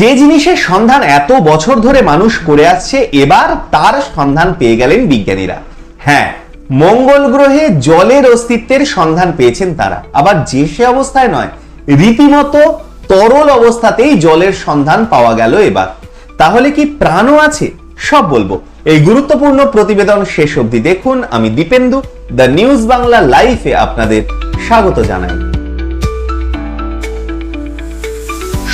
যে জিনিসের সন্ধান এত বছর ধরে মানুষ করে আসছে, এবার তার সন্ধান পেয়ে গেলেন বিজ্ঞানীরা। হ্যাঁ মঙ্গল গ্রহে জলের অস্তিত্বের সন্ধান পেয়েছেন তারা। আবার যে সে অবস্থায় নয়, রীতিমতো তরল অবস্থাতেই জলের সন্ধান পাওয়া গেল এবার। তাহলে কি প্রাণও আছে? সব বলব। এই গুরুত্বপূর্ণ প্রতিবেদন শেষ অবধি দেখুন। আমি দীপেন্দু, দ্য নিউজ বাংলা লাইফে আপনাদের স্বাগত জানাই।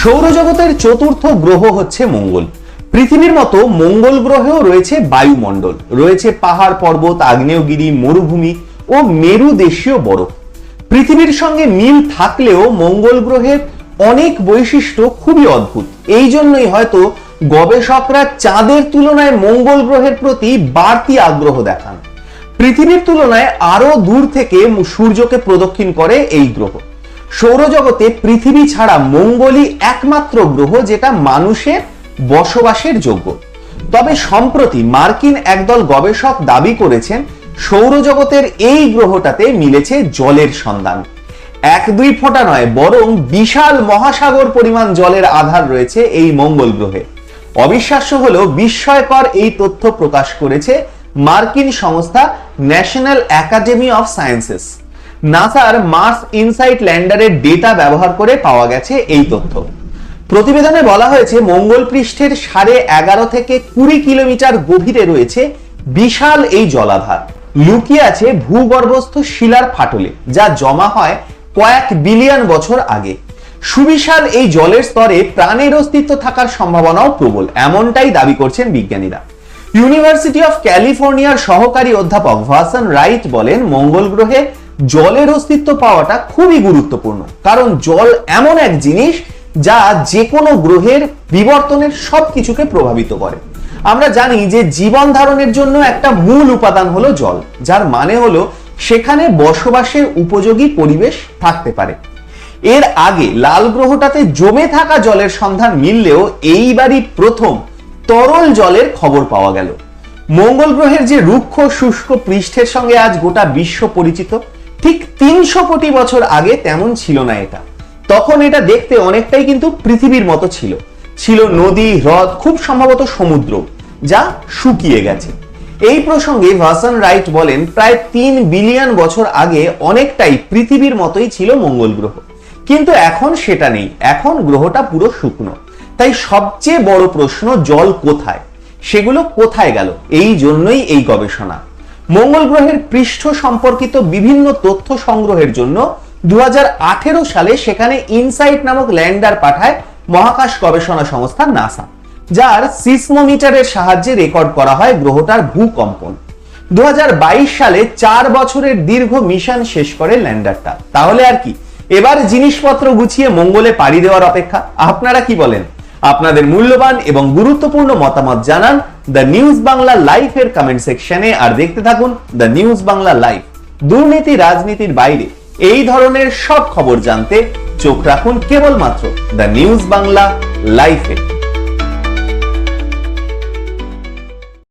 সৌরজগতের চতুর্থ গ্রহ হচ্ছে মঙ্গল। পৃথিবীর মতো মঙ্গল গ্রহেও রয়েছে বায়ুমণ্ডল। রয়েছে পাহাড় পর্বত, আগ্নেয়গিরি, মরুভূমি ও মেরু দেশীয় বরফ। পৃথিবীর সঙ্গে মিল থাকলেও মঙ্গল গ্রহের অনেক বৈশিষ্ট্য খুবই অদ্ভুত। এই জন্যই হয়তো গবেষকরা চাঁদের তুলনায় মঙ্গল গ্রহের প্রতি বাড়তি আগ্রহ দেখান। পৃথিবীর তুলনায় আরও দূর থেকে সূর্যকে প্রদক্ষিণ করে এই গ্রহ। সৌরজগতে পৃথিবী ছাড়া মঙ্গলই একমাত্র গ্রহ যেটা মানুষের বসবাসের যোগ্য। তবে সম্প্রতি মার্কিন একদল গবেষক দাবি করেছেন, সৌরজগতের এই গ্রহটাতে মিলেছে জলের সন্ধান। এক দুই ফোঁটা নয়, বরং বিশাল মহাসাগর পরিমাণ জলের আধার রয়েছে এই মঙ্গল গ্রহে। অবিশ্বাস্য হলেও বিস্ময়কর এই তথ্য প্রকাশ করেছে মার্কিন সংস্থা ন্যাশনাল একাডেমি অফ সায়েন্সেস। নাসার মার্স ইনসাইট ল্যান্ডারের ডেটা ব্যবহার করে পাওয়া গেছে এই তথ্য। প্রতিবেদনে বলা হয়েছে, মঙ্গল পৃষ্ঠের সাড়ে এগারো থেকে কুড়ি কিলোমিটার গভীরে রয়েছে বিশাল এই জলাধার। লুকিয়ে আছে ভূগর্ভস্থ শিলার ফাটলে, যা জমা হয় কয়েক বিলিয়ন বছর আগে। সুবিশাল এই জলের স্তরে প্রাণের অস্তিত্ব থাকার সম্ভাবনাও প্রবল, এমনটাই দাবি করছেন বিজ্ঞানীরা। ইউনিভার্সিটি অফ ক্যালিফোর্নিয়ার সহকারী অধ্যাপক ভাসান রাইট বলেন, মঙ্গল গ্রহে জলের অস্তিত্ব পাওয়াটা খুবই গুরুত্বপূর্ণ। কারণ জল এমন এক জিনিস যা যে কোনো গ্রহের বিবর্তনের সবকিছুকে প্রভাবিত করে। আমরা জানি যে জীবন ধারণের জন্য একটা মূল উপাদান হলো জল, যার মানে হলো সেখানে বসবাসের উপযোগী পরিবেশ থাকতে পারে। এর আগে লাল গ্রহটাতে জমে থাকা জলের সন্ধান মিললেও এইবারই প্রথম তরল জলের খবর পাওয়া গেল। মঙ্গল গ্রহের যে রুক্ষ শুষ্ক পৃষ্ঠের সঙ্গে আজ গোটা বিশ্ব পরিচিত। ঠিক তিনশো কোটি বছর আগে তেমন ছিল না এটা। তখন এটা দেখতে অনেকটাই কিন্তু পৃথিবীর মতো ছিল। ছিল নদী, হ্রদ, খুব সম্ভবত সমুদ্র, যা শুকিয়ে গেছে। এই প্রসঙ্গে ভাসান রাইট বলেন, প্রায় তিন বিলিয়ন বছর আগে অনেকটাই পৃথিবীর মতোই ছিল মঙ্গল গ্রহ। কিন্তু এখন সেটা নেই। এখন গ্রহটা পুরো শুকনো। তাই সবচেয়ে বড় প্রশ্ন, জল কোথায়? সেগুলো কোথায় গেল? এই জন্যই এই গবেষণা। মঙ্গল গ্রহের পৃষ্ঠ সম্পর্কিত বিভিন্ন তথ্য সংগ্রহের জন্য দু সালে সেখানে ইনসাইট নামক ল্যান্ডার পাঠায় মহাকাশ গবেষণা সংস্থা নাসা, যার সিসমোমিটারের সাহায্যে রেকর্ড করা হয় গ্রহটার ভূকম্পন। দু হাজার বাইশ সালে চার বছরের দীর্ঘ মিশন শেষ করে ল্যান্ডারটা। তাহলে আর কি? এবার জিনিসপত্র গুছিয়ে মঙ্গলে পাড়ি দেওয়ার অপেক্ষা। আপনারা কি বলেন? আপনাদের মূল্যবান এবং গুরুত্বপূর্ণ মতামত জানান দ্য নিউজ বাংলা লাইফ এর কমেন্ট সেকশনে আর দেখতে থাকুন দ্য নিউজ বাংলা লাইফ দুর্নীতি রাজনীতির বাইরে। এই ধরনের সব খবর জানতে চোখ রাখুন কেবলমাত্র দ্য নিউজ বাংলা লাইফে